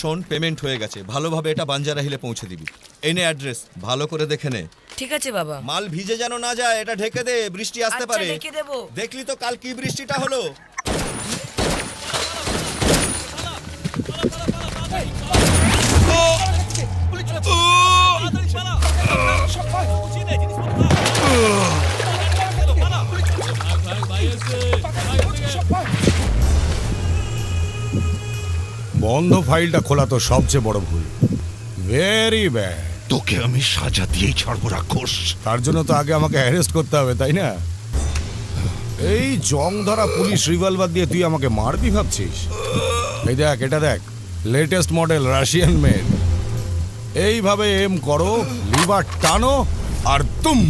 শোন পেমেন্ট হয়ে গেছে। ভালোভাবে এটা বাঞ্জারা হিলে পৌঁছে দিবি। এনে অ্যাড্রেস ভালো করে দেখে নে। ঠিক আছে বাবা। মাল ভিজে যেন না যায় এটা ঢেকে দে বৃষ্টি আসতে আচ্ছা, পারে। ঢেকে দেবো। দেখলি তো কাল কি বৃষ্টিটা হলো? বন্ধ ফাইলটা খোলা তো সবচেয়ে বড় ভুল। ভেরি ব্যাড তোকে আমি সাজা দিয়েই ছাড়বো রাক্ষস। তার জন্য তো আগে আমাকে অ্যারেস্ট করতে হবে তাই না? এই জং ধরা পুলিশ রিভলভার দিয়ে তুই আমাকে মারবি ভাবছিস? এই দেখ এটা দেখ। লেটেস্ট মডেল রাশিয়ান মেড এইভাবে এম করো লিভার টানো আর তুম।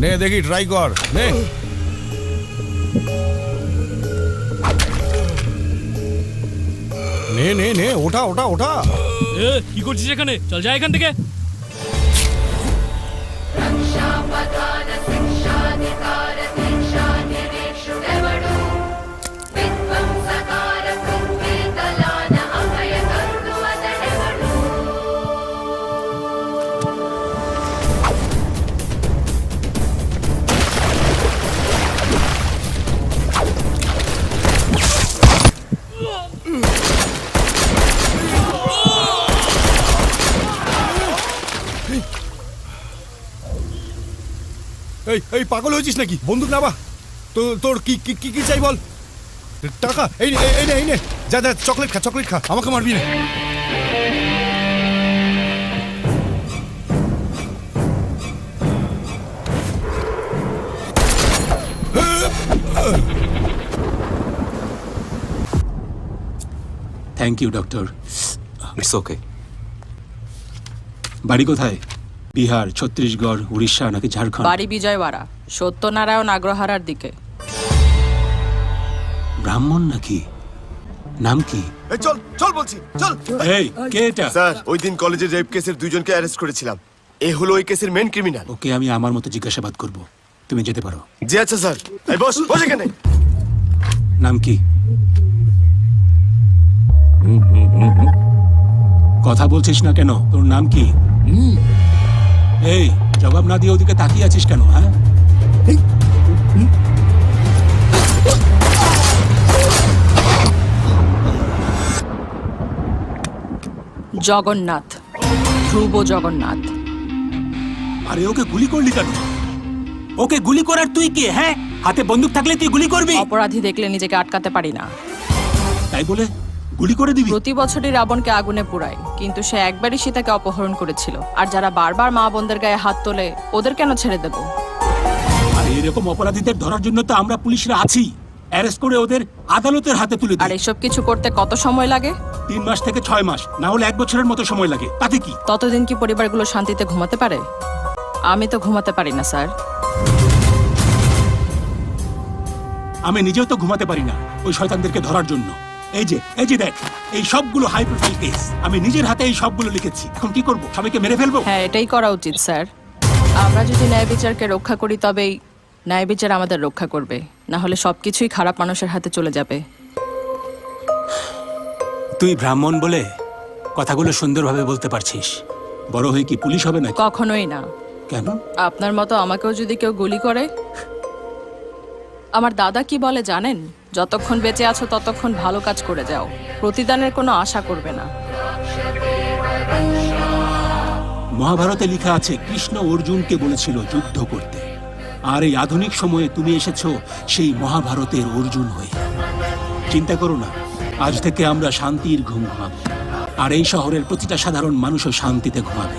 নে দেখি ট্রাই কর। নে। নে নে নে ওঠা ওঠা ওঠা। এ, কি করছিস এখানে? চল যা এখান থেকে। এই এই পাগল হয়েছিস নাকি? বন্দুক নাবা তো তোর কি কি কি কি চাই বল? টাকা এই নে, এই নে এই নে। যা যা চকলেট খা চকলেট খা আমাকে মারবি না। Thank you doctor it's okay বাড়ি কোথায়? বিহার ছত্তিশগড় উড়িষ্যা নাকি ঝাড়খণ্ড? বাড়ি বিজয়ওয়াড়া সত্যনারায়ণ আগ্রহারার দিকে। ব্রাহ্মণ নাকি? নাম কি? এই চল চল বলছি চল। এই কে এটা? স্যার ওই দিন কলেজের রেপ কেসের দুইজনকে অ্যারেস্ট করেছিলাম। এ হলো ওই কেসের মেন ক্রিমিনাল ওকে আমি আমার মতো জিজ্ঞাসাবাদ করব। তুমি যেতে পারো। জি আচ্ছা স্যার। এই বস বস এখানে। নাম কি? কথা বলছিস না কেন? তোর নাম কি? এই জবাব না দিয়ে ওদিকে তাকিয়ে আছিস কেন হ্যাঁ? জগন্নাথ ধ্রুব জগন্নাথ। আরে ওকে গুলি করলি কেন? ওকে গুলি করার তুই কে হ্যাঁ? হাতে বন্দুক থাকলে তুই গুলি করবি? অপরাধী দেখলে নিজেকে আটকাতে পারি না। তাই বলে গুলি করে দিবি? প্রতি বছরই রাবণকে আগুনে পোড়ায় কিন্তু সে একবারই সীতাকে অপহরণ করেছিল। আর যারা বারবার মা বোনদের গায়ে হাত তোলে ওদের কেন ছেড়ে দেব? আর এরকম অপরাধীদের ধরার জন্য তো আমরা পুলিশরা আছি। অ্যারেস্ট করে ওদের আদালতের হাতে তুলে আর এসব কিছু করতে কত সময় লাগে? তিন মাস থেকে ছয় মাস না হলে এক বছরের মতো সময় লাগে। তাতে কি? ততদিন কি পরিবারগুলো শান্তিতে ঘুমাতে পারে? আমি তো ঘুমাতে পারি না স্যার। আমি নিজেও তো ঘুমাতে পারি না ওই শয়তানদেরকে ধরার জন্য। এই যে এই যে দেখ এই সবগুলো হাই প্রোফাইল কেস আমি নিজের হাতে এই সবগুলো লিখেছি। এখন কি করব? সবাইকে মেরে ফেলব? হ্যাঁ এটাই করা উচিত স্যার। আমরা যদি ন্যায় বিচারকে রক্ষা করি তবেই ন্যায় বিচার আমাদের রক্ষা করবে। না হলে সবকিছুই খারাপ মানুষের হাতে চলে যাবে। তুই ব্রাহ্মণ বলে কথাগুলো সুন্দরভাবে বলতে পারছিস। বড় হয়ে কি পুলিশ হবে না কখনোই না। কেন? আপনার মতো আমাকেও যদি কেউ গুলি করে আমার দাদা কি বলে জানেন? যতক্ষণ বেঁচে আছো ততক্ষণ ভালো কাজ করে যাও। প্রতিদানের কোনো আশা করবে না। মহাভারতে লেখা আছে, কৃষ্ণ অর্জুনকে বলেছিল যুদ্ধ করতে। আর এই আধুনিক সময়ে তুমি এসেছ সেই মহাভারতের অর্জুন হয়ে। চিন্তা করো না, আজ থেকে আমরা শান্তির ঘুম ঘুমাবো। আর এই শহরের প্রতিটা সাধারণ মানুষও শান্তিতে ঘুমাবে।